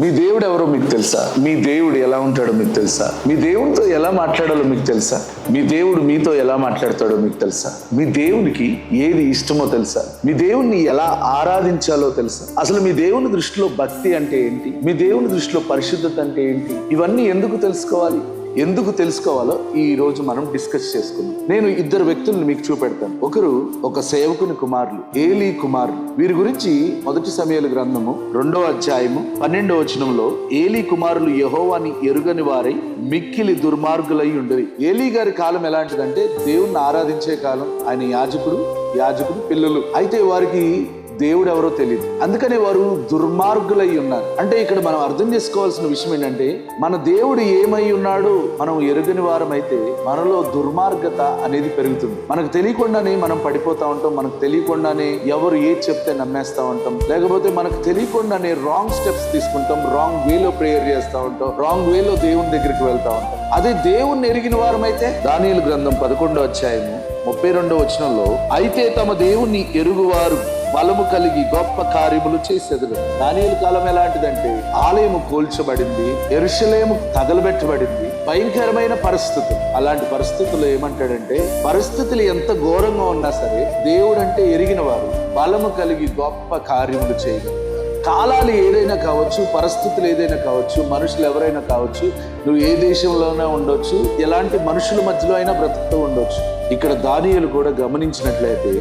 మీ దేవుడు ఎవరో మీకు తెలుసా? మీ దేవుడు ఎలా ఉంటాడో మీకు తెలుసా? మీ దేవుడితో ఎలా మాట్లాడాలో మీకు తెలుసా? మీ దేవుడు మీతో ఎలా మాట్లాడతాడో మీకు తెలుసా? మీ దేవునికి ఏది ఇష్టమో తెలుసా? మీ దేవుణ్ణి ఎలా ఆరాధించాలో తెలుసా? అసలు మీ దేవుని దృష్టిలో భక్తి అంటే ఏంటి? మీ దేవుని దృష్టిలో పరిశుద్ధత అంటే ఏంటి? ఇవన్నీ ఎందుకు తెలుసుకోవాలి? ఎందుకు తెలుసుకోవాలో ఈ రోజు మనం డిస్కస్ చేసుకుందాం. నేను ఇద్దరు వ్యక్తులను మీకు చూపెడతాను. ఒకరు ఒక సేవకుని కుమారులు ఏలీ కుమారులు వీరి గురించి మొదటి సమయాల గ్రంథము రెండో అధ్యాయము పన్నెండో వచనంలో ఏలీ కుమారులు యహోవాని ఎరుగని వారై మిక్కిలి దుర్మార్గులై ఉండేవి ఏలీ గారి కాలం ఎలాంటిదంటే దేవుణ్ణి ఆరాధించే కాలం ఆయన యాజకుడు యాజకుడు పిల్లలు. అయితే వారికి దేవుడు ఎవరో తెలియదు అందుకనే వారు దుర్మార్గులై ఉన్నారు. అంటే ఇక్కడ మనం అర్థం చేసుకోవాల్సిన విషయం ఏంటంటే మన దేవుడు ఏమై ఉన్నాడు మనం ఎరుగని వారం అయితే మనలో దుర్మార్గత అనేది పెరుగుతుంది. మనకు తెలియకుండానే మనం పడిపోతా ఉంటాం మనకు తెలియకుండానే ఎవరు ఏది చెప్తే నమ్మేస్తా ఉంటాం. లేకపోతే మనకు తెలియకుండానే రాంగ్ స్టెప్స్ తీసుకుంటాం రాంగ్ వేలో ప్రేయర్ చేస్తా ఉంటాం రాంగ్ వేలో దేవుని దగ్గరికి వెళ్తా ఉంటాం. అదే దేవుణ్ణి ఎరిగిన వారం అయితే గ్రంథం పదకొండో అధ్యాయము ముప్పై రెండో వచనంలో అయితే తమ దేవుణ్ణి ఎరుగువారు బలము కలిగి గొప్ప కార్యములు చేసేది దానియలు కాలం ఎలాంటిదంటే ఆలయము కూల్చబడింది ఎరుషలేము తగలబెట్టబడింది భయంకరమైన పరిస్థితులు. అలాంటి పరిస్థితులు ఏమంటాడంటే పరిస్థితులు ఎంత ఘోరంగా ఉన్నా సరే దేవుడు అంటే ఎరిగిన వారు బలము కలిగి గొప్ప కార్యములు చేయగలరు. కాలాలు ఏదైనా కావచ్చు పరిస్థితులు ఏదైనా కావచ్చు మనుషులు ఎవరైనా కావచ్చు నువ్వు ఏ దేశంలోనే ఉండొచ్చు ఎలాంటి మనుషుల మధ్యలో అయినా బ్రతుకుతూ ఉండొచ్చు. ఇక్కడ దానియలు కూడా గమనించినట్లయితే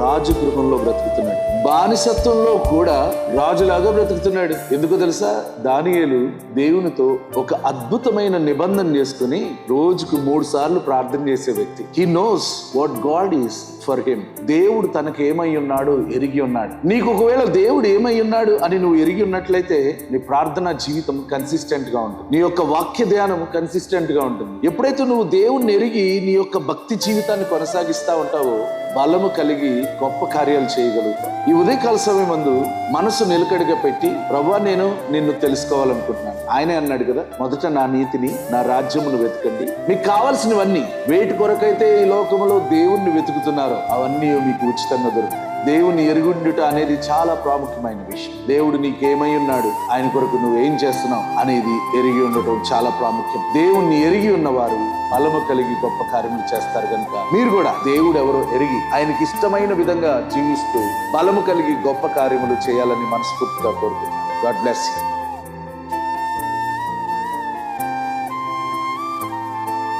రాజు గృహంలో బ్రతుకుతున్నాడు. బానిసత్వంలో కూడా రాజులాగా బ్రతుకుతున్నాడు. ఎందుకు తెలుసా? దానియేలు దేవునితో ఒక అద్భుతమైన నిబంధన చేసుకుని రోజుకు మూడు సార్లు ప్రార్థన చేసే వ్యక్తి. He knows what God is for him దేవుడు తనకు ఏమై ఉన్నాడు ఎరిగి ఉన్నాడు. నీకు ఒకవేళ దేవుడు ఏమై ఉన్నాడు అని నువ్వు ఎరిగి ఉన్నట్లయితే నీ ప్రార్థన జీవితం కన్సిస్టెంట్గా ఉంటుంది. నీ యొక్క వాక్య ధ్యానం కన్సిస్టెంట్గా ఉంటుంది. ఎప్పుడైతే నువ్వు దేవుణ్ణి ఎరిగి నీ యొక్క భక్తి జీవితాన్ని కొనసాగిస్తా ఉంటావో బలము కలిగి గొప్ప కార్యాలు చేయగలుగుతావు. ఈ ఉదయకాల సమయం మందు మనసు నిలకడగా పెట్టి ప్రభా నేను నిన్ను తెలుసుకోవాలనుకుంటున్నాను. ఆయనే అన్నాడు కదా మొదట నా నీతిని నా రాజ్యమును వెతకండి. మీకు కావాల్సినవన్నీ వేటి కొరకైతే ఈ లోకములో దేవుణ్ణి వెతుకుతున్నారో అవన్నీ మీకు ఉచితంగా దొరుకుతాయి. దేవుని ఎరుగుండుట అనేది చాలా ప్రాముఖ్యమైన విషయం. దేవుడు నీకేమై ఉన్నాడు? ఆయన కొరకు నువ్వు ఏం చేస్తున్నావు? అనేది ఎరిగి ఉండటం చాలా ప్రాముఖ్యం. దేవుణ్ణి ఎరిగి ఉన్నవారు బలము కలిగి గొప్ప కార్యములు చేస్తారు కనుక మీరు కూడా దేవుడు ఎవరో ఎరిగి ఆయనకి ఇష్టమైన విధంగా జీవిస్తూ బలము కలిగి గొప్ప కార్యములు చేయాలని మనస్ఫూర్తిగా కోరుకుంటున్నాను. God bless you